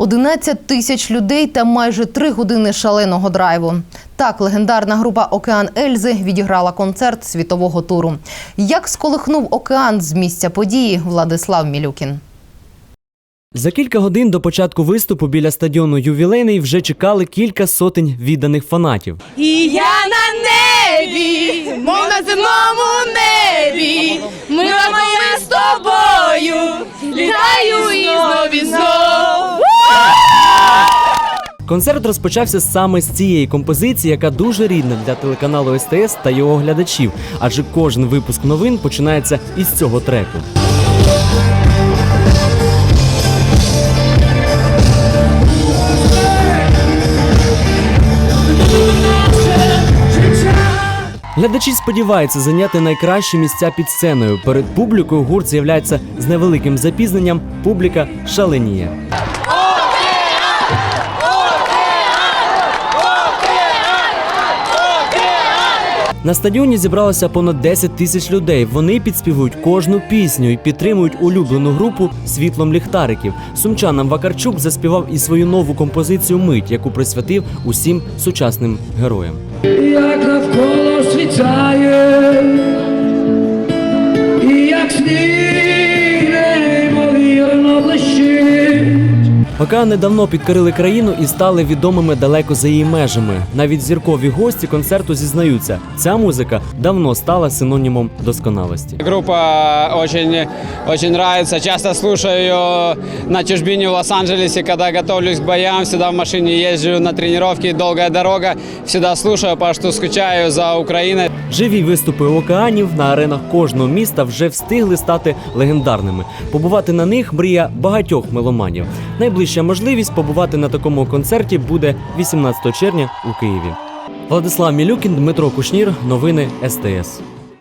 11 тисяч людей та майже три години шаленого драйву. Так, легендарна група Океан Ельзи відіграла концерт світового туру. Як сколихнув океан з місця події Владислав Мілюкін. За кілька годин до початку виступу біля стадіону ювілейний вже чекали кілька сотень відданих фанатів. І я на небі, мов на земному небі. Ми ми з тобою, літаю і знов і знов. Концерт розпочався саме з цієї композиції, яка дуже рідна для телеканалу СТС та його глядачів, адже кожен випуск новин починається із цього треку. Глядачі сподіваються зайняти найкращі місця під сценою. Перед публікою гурт з'являється з невеликим запізненням. Публіка шаленіє. На стадіоні зібралося понад 10 тисяч людей. Вони підспівують кожну пісню і підтримують улюблену групу світлом ліхтариків. Сумчанам Вакарчук заспівав і свою нову композицію Мить, яку присвятив усім сучасним героям. як навколо світає, Океани давно підкорили країну і стали відомими далеко за її межами. Навіть зіркові гості концерту зізнаються, ця музика давно стала синонімом досконалості. Группа очень, очень нравится. Часто слушаю ее на чужбине в Лос-Анджелесе, когда готовлюсь к боям. Всегда в машине езжу на тренировки, долгая дорога. Слушаю, потому что скучаю за Украиной. Живі виступи океанів на аренах кожного міста вже встигли стати легендарними. Побувати на них мрія багатьох меломанів. Найближча можливість побувати на такому концерті буде 18 червня у Києві. Владислав Мілюкін, Дмитро Кушнір. Новини СТС.